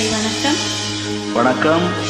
Hi வணக்கம். வணக்கம்.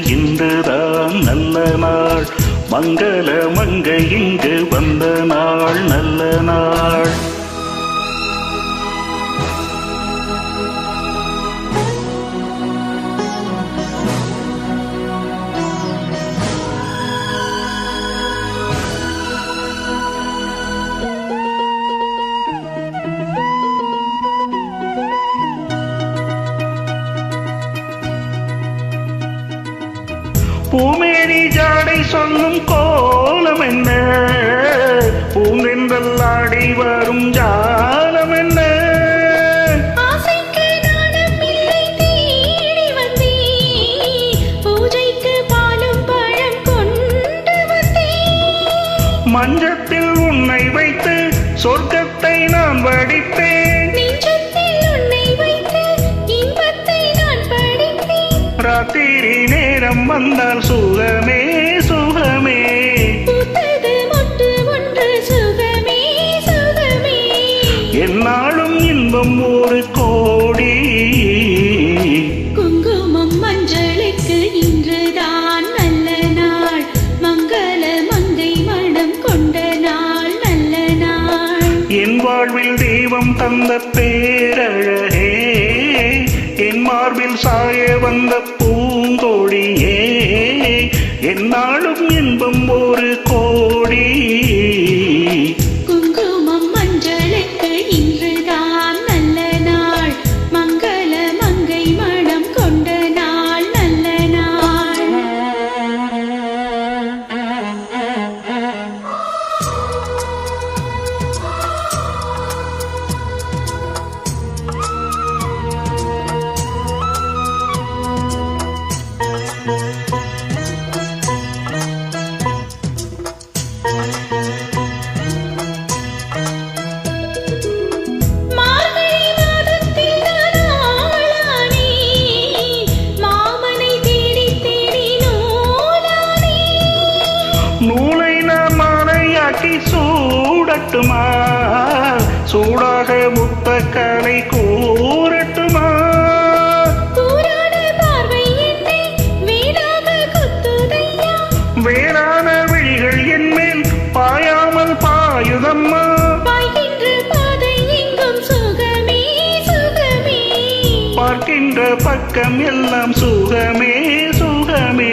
இன்றுதான் நல்ல நாள். மங்கள மங்க இங்கு வந்த நாள் நல்ல நாள். பூமேனி ஜாடை சொல்லும் கோலம் என்ன? பூங்கென்றல் ஆடி வரும் ஜாலம் என்ன? மஞ்சத்தில் உன்னை வைத்து சொர்க்கத்தை நான் வடித்தேன். ராத்திரி நேரம் வந்தால் சுகமே சுகமே. என்னாலும் இன்பம் ஒரு கோடி. குங்குமம் மஞ்சளுக்கு இன்றுதான் நல்ல நாள். மங்கள மங்கை மனம் கொண்ட நாள் நல்ல நாள். என் வாழ்வில் தெய்வம் தந்த பேரழகே. என்னாலும் இன்பம் ஒரு சூடட்டுமா சூடாக முத்த கலை கூறட்டுமா? வேறான விழிகள் என் மேல் பாயாமல் பாயுதம்மா. பார்க்கின்ற பக்கம் எல்லாம் சுகமே சுகமே.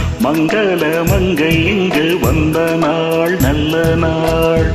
மங்கள மங்கை இங்கு வந்த நாள் நல்ல நாள்.